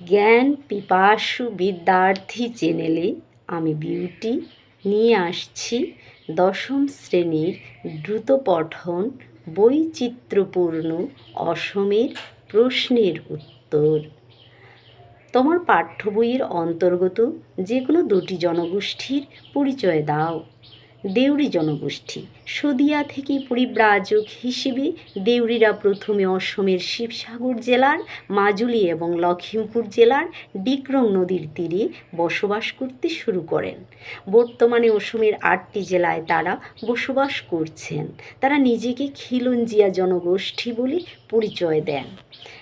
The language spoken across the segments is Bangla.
জ্ঞান পিপাসু বিদ্যার্থী চ্যানেলে আমি বিউটি নিয়ে আসছি দশম শ্রেণির দ্রুত পঠন বৈচিত্র্যপূর্ণ অসমের প্রশ্নের উত্তর। তোমার পাঠ্য বইয়ের অন্তর্গত যে কোনো দুটি জনগোষ্ঠীর পরিচয় দাও। দেউড়ি জনগোষ্ঠী। সদিয়া থেকে পরিব্রাজক হিসেবে দেউড়িরা প্রথমে অসমের শিবসাগর জেলার, মাজুলি এবং লখিমপুর জেলার ডিক্রং নদীর তীরে বসবাস করতে শুরু করেন। বর্তমানে অসমের আটটি জেলায় তারা বসবাস করছেন। তারা নিজেকে খিলঞ্জিয়া জনগোষ্ঠী বলে পরিচয় দেন।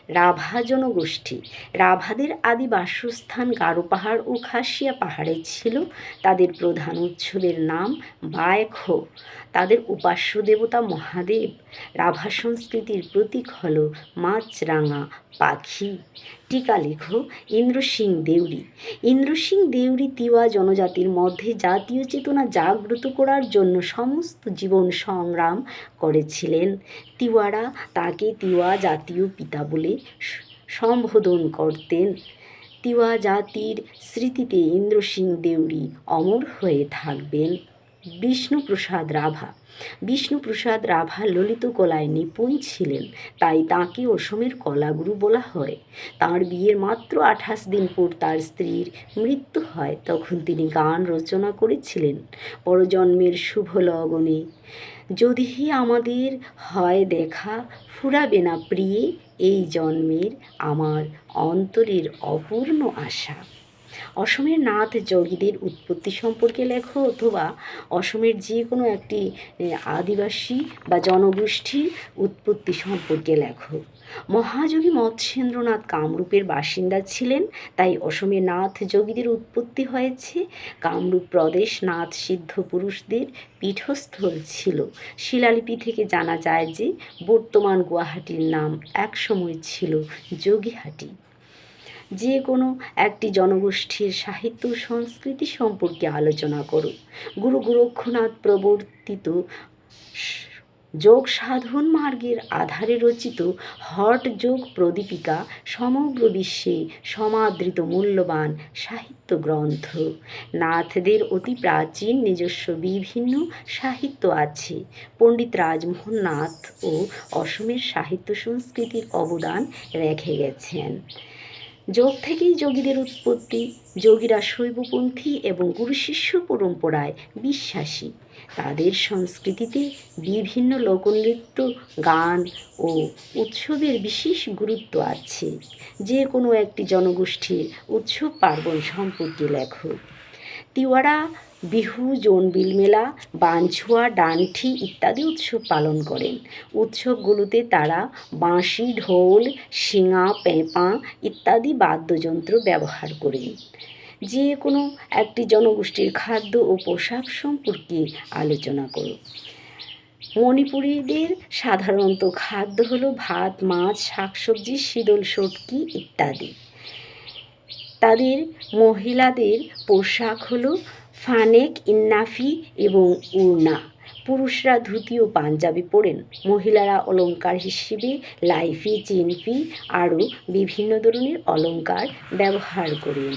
রাভা জনগোষ্ঠী। রাভাদের আদি বাসস্থান গারো পাহাড় ও খাসিয়া পাহাড়ে ছিল। তাদের প্রধান উৎসবের নাম বায়খো তাদের উপাস্য দেবতা মহাদেব, রাভা সংস্কৃতির প্রতীক হল মাছরাঙা পাখি। টিকা লেখো ইন্দ্রসিং দেউরি। ইন্দ্রসিং দেউরি তিওয়া জনজাতির মধ্যে জাতীয় চেতনা জাগ্রত করার জন্য সমস্ত জীবন সংগ্রাম করেছিলেন। তিওয়ারা তাকে তিওয়া জাতীয় পিতা বলে সম্বোধন করতেন। তিওয়া জাতির স্মৃতিতে ইন্দ্রসিং দেউরি অমর হয়ে থাকবেন। বিষ্ণুপ্রসাদ রাভা। বিষ্ণুপ্রসাদ রাভা ললিত কলায় নিপুণ ছিলেন, তাই তাঁকে অসমের কলাগুরু বলা হয়। তাঁর বিয়ের মাত্র আঠাশ দিন পর তার স্ত্রীর মৃত্যু হয়, তখন তিনি গান রচনা করেছিলেন। পরজন্মের শুভ লগনে যদি আমাদের হয় দেখা, ফুরাবে না প্রিয়ে, এই জন্মের আমার অন্তরের অপূর্ণ আশা। অসমের নাথ যোগীদের উৎপত্তি সম্পর্কে লেখো অথবা অসমের যে কোনো একটি আদিবাসী বা জনগোষ্ঠীর উৎপত্তি সম্পর্কে লেখো। মহাযোগী মৎস্যেন্দ্রনাথ কামরূপের বাসিন্দা ছিলেন, তাই অসমের নাথ যোগীদের উৎপত্তি হয়েছে। কামরূপ প্রদেশ নাথ সিদ্ধ পুরুষদের পীঠস্থল ছিল। শিলালিপি থেকে জানা যায় যে, বর্তমান গুয়াহাটির নাম একসময় ছিল যোগীহাটি। যে কোনো একটি জনগোষ্ঠীর সাহিত্য সংস্কৃতি সম্পর্কে আলোচনা করো। গুরু গোরক্ষনাথ প্রবর্তিত যোগ সাধন মার্গের আধারে রচিত হট যোগ প্রদীপিকা সমগ্র বিশ্বে সমাদৃত মূল্যবান সাহিত্য গ্রন্থ। নাথদের অতি প্রাচীন নিজস্ব বিভিন্ন সাহিত্য আছে। পণ্ডিত রাজমোহন নাথ ও অসমের সাহিত্য সংস্কৃতির অবদান রেখে গেছেন। যোগ থেকেই যোগীদের উৎপত্তি, যোগীরা শৈবপন্থী এবং গুরু শিষ্য পরম্পরায় বিশ্বাসী। তাদের সংস্কৃতিতে বিভিন্ন লোকনৃত্য, গান ও উৎসবের বিশেষ গুরুত্ব আছে। যে কোনো একটি জনগোষ্ঠীর উৎসব পার্বণ সম্পর্কে লেখো। তিওয়ারা বিহু জোনবিল মেলা বাঞ্ছুয়া, ডানঠি ইত্যাদি উৎসব পালন করেন। উৎসবগুলোতে তারা বাঁশি, ঢোল শিঙা পেঁপা ইত্যাদি বাদ্যযন্ত্র ব্যবহার করেন। যে কোনো একটি জনগোষ্ঠীর খাদ্য ও পোশাক সম্পর্কে আলোচনা করো মণিপুরীদের সাধারণত খাদ্য হলো ভাত, মাছ, শাকসবজি, শীতল সটকি ইত্যাদি। তাদের মহিলাদের পোশাক হলো ফানেক, ইন্নাফি এবং উড়না। পুরুষরা ধুতি ও পাঞ্জাবি পরেন। মহিলারা অলঙ্কার হিসেবে লাইফি চিনফি আরও বিভিন্ন ধরনের অলঙ্কার ব্যবহার করেন।